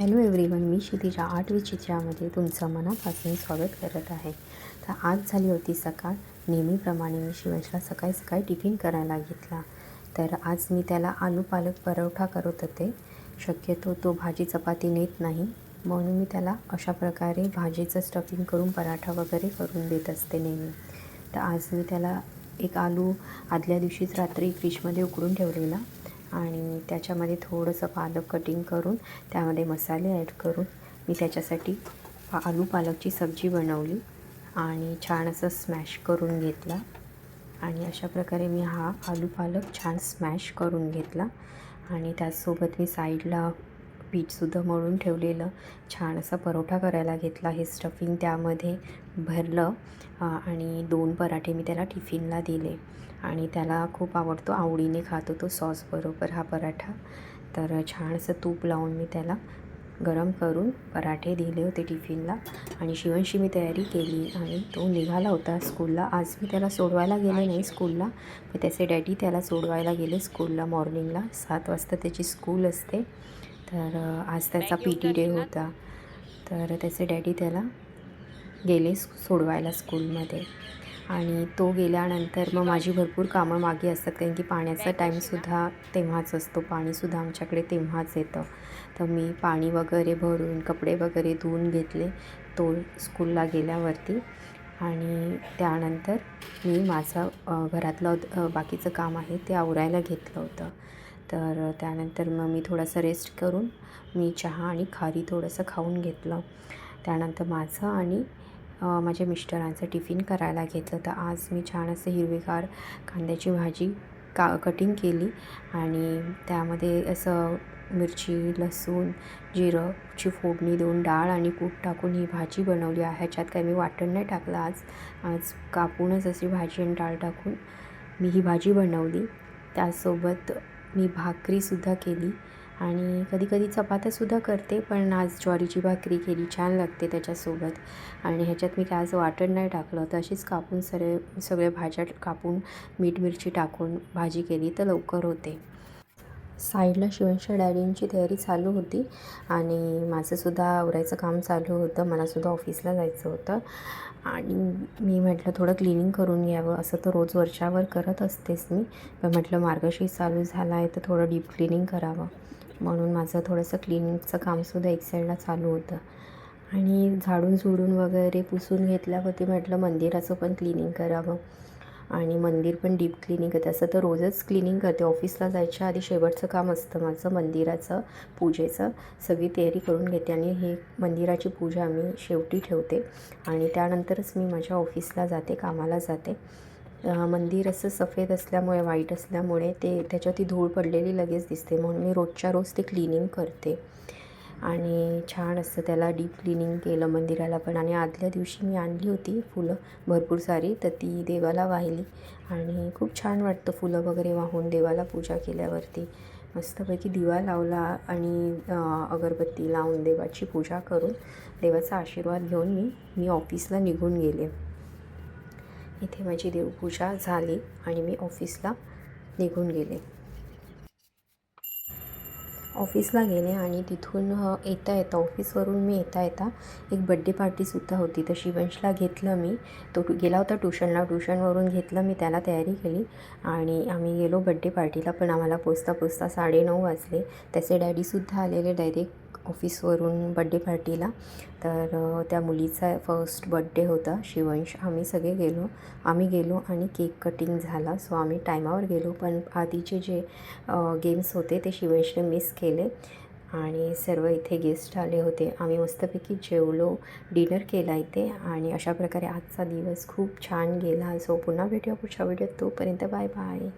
Hello everyone मी क्षितिजा आठवी चित्रामध्ये तुमचं मनापासून स्वागत करत आहे. तर आज झाली होती सकाळ. नेहमीप्रमाणे मी शिवेशला सकाळी सकाळी टिफिन करायला घेतला. तर आज मी त्याला आलू पालक परोठा करत होते. शक्यतो तो भाजी चपाती नेत नाही. म्हणून मी त्याला अशा प्रकारे भाजीचं स्टफिंग करून पराठा वगैरे करून देत असते नेहमी. तर आज मी त्याला एक आलू आदल्या दिवशीच रात्री फ्रीजमध्ये उकडून ठेवलेला. आणि त्याच्यामध्ये थोडंसं पालक कटिंग करून त्यामध्ये मसाले ॲड करून मी त्याच्यासाठी पा आलू पालकची सब्जी बनवली आणि छान असं स्मॅश करून घेतला. आणि अशा प्रकारे मी हा आलू पालक छान स्मॅश करून घेतला. आणि त्याचसोबत मी साईडला पीठसुद्धा मळून ठेवलेलं. छान असा परोठा करायला घेतला हे स्टफिंग त्यामध्ये भरलं आणि दोन पराठे मी त्याला टिफिनला दिले. आणि त्याला खूप आवडतो आवडीने खातो तो सॉसबरोबर हा पराठा. तर छान असं तूप लावून मी त्याला गरम करून पराठे दिले होते टिफिनला. आणि शिवणशी मी तयारी केली आणि तो निघाला होता स्कूलला. आज मी त्याला सोडवायला गेले नाही स्कूलला. पण त्याचे डॅडी त्याला सोडवायला गेले स्कूलला मॉर्निंगला. सात वाजता त्याची स्कूल असते. तर आज त्याचा पी टी डे होता. तर त्याचे डॅडी त्याला गेले सोडवायला स्कूलमध्ये. आणि तो गेल्यानंतर मग माझी भरपूर कामं मागे असतात कारण की पाण्याचा टाईमसुद्धा तेव्हाच असतो. पाणीसुद्धा आमच्याकडे तेव्हाच येतं. तर मी पाणी वगैरे भरून कपडे वगैरे धुवून घेतले तो स्कूलला गेल्यावरती. आणि त्यानंतर मी माझं घरातलं बाकीचं काम आहे ते आवरायला घेतलं होतं. तर त्यानंतर मग मी थोडासा रेस्ट करून मी चहा आणि खारी थोडंसं खाऊन घेतलं. त्यानंतर माझं आणि माझ्या मिस्टरांचं टिफिन करायला घेतलं. तर आज मी छान असं हिरवीगार कांद्याची भाजी का कटिंग केली आणि त्यामध्ये असं मिरची लसूण जिरंची फोडणी देऊन डाळ आणि कूट टाकून ही भाजी बनवली आहे. ह्याच्यात काही मी वाटण नाही टाकलं आज. आज कापूनच अशी भाजी आणि डाळ टाकून मी ही भाजी बनवली. त्यासोबत मी भाकरीसुद्धा केली आणि कधीकधी चपात्यासुद्धा करते पण आज ज्वारीची भाकरी केली छान लागते त्याच्यासोबत. आणि ह्याच्यात मी काय आज वाटण नाही टाकलं तर अशीच कापून सरे सगळ्या भाज्या कापून मीठ मिरची टाकून भाजी केली तर लवकर होते. साईडला शिवणच्या डॅडींची तयारी चालू होती आणि माझंसुद्धा आवरायचं काम चालू होतं. मलासुद्धा ऑफिसला जायचं होतं. आणि मी म्हटलं थोडं क्लिनिंग करून घ्यावं असं तर रोज वरच्यावर करत असतेच मी. पण म्हटलं मार्गशीर्ष चालू झाला आहे तर थोडं डीप क्लिनिंग करावं. म्हणून माझं थोडंसं क्लिनिंगचं कामसुद्धा एक साईडला चालू होतं. आणि झाडून झुडून वगैरे पुसून घेतल्यावरती म्हटलं मंदिराचं पण क्लिनिंग करावं. आणि मंदिर पण डीप क्लिनिंग करते. असं तर रोजच क्लिनिंग करते. ऑफिसला जायच्या आधी शेवटचं काम असतं माझं मंदिराचं पूजेचं. सगळी तयारी करून घेते आणि हे मंदिराची पूजा मी शेवटी ठेवते. आणि त्यानंतरच मी माझ्या ऑफिसला जाते कामाला जाते. मंदिर असं सफेद असल्यामुळे वाईट असल्यामुळे ते त्याच्यावरती धूळ पडलेली लगेच दिसते. म्हणून मी रोजच्या रोज ते क्लिनिंग करते. आणि छान असतं त्याला डीप क्लिनिंग केलं मंदिराला पण. आणि आदल्या दिवशी मी आणली होती फुलं भरपूर सारी तर ती देवाला वाहिली. आणि खूप छान वाटतं फुलं वगैरे वाहून देवाला पूजा केल्यावरती. मस्तपैकी दिवा लावला आणि अगरबत्ती लावून देवाची पूजा करून देवाचा आशीर्वाद घेऊन मी मी ऑफिसला निघून गेले. इथे माझी देवपूजा झाली आणि मी ऑफिसला निघून गेले. ऑफिसला गेले आणि तिथून येता येता ऑफिसवरून मी येता येता एक बड्डे पार्टीसुद्धा होती. तर शिवंशला घेतलं मी. तो गेला होता ट्युशनला. ट्युशनवरून घेतलं मी त्याला तयारी केली. आणि आम्ही गेलो बड्डे पार्टीला पण आम्हाला पोचता पोचता साडेनऊ वाजले. त्याचे डॅडीसुद्धा आलेले डायरेक्ट ऑफिसवरून बड्डे पार्टीला तर त्या मुलीचा फर्स्ट बड्डे होता शिवंश. आम्ही सगळे गेलो. आम्ही गेलो आणि केक कटिंग झाला. सो आम्ही टायमावर गेलो. पण आधीचे जे गेम्स होते ते शिवंशने मिस केले. आणि सर्व इथे गेस्ट आले होते. आम्ही मस्तपैकी जेवलो डिनर केला इथे. आणि अशा प्रकारे आजचा दिवस खूप छान गेला. सो पुन्हा भेटूया पुढच्या व्हिडिओत तोपर्यंत बाय बाय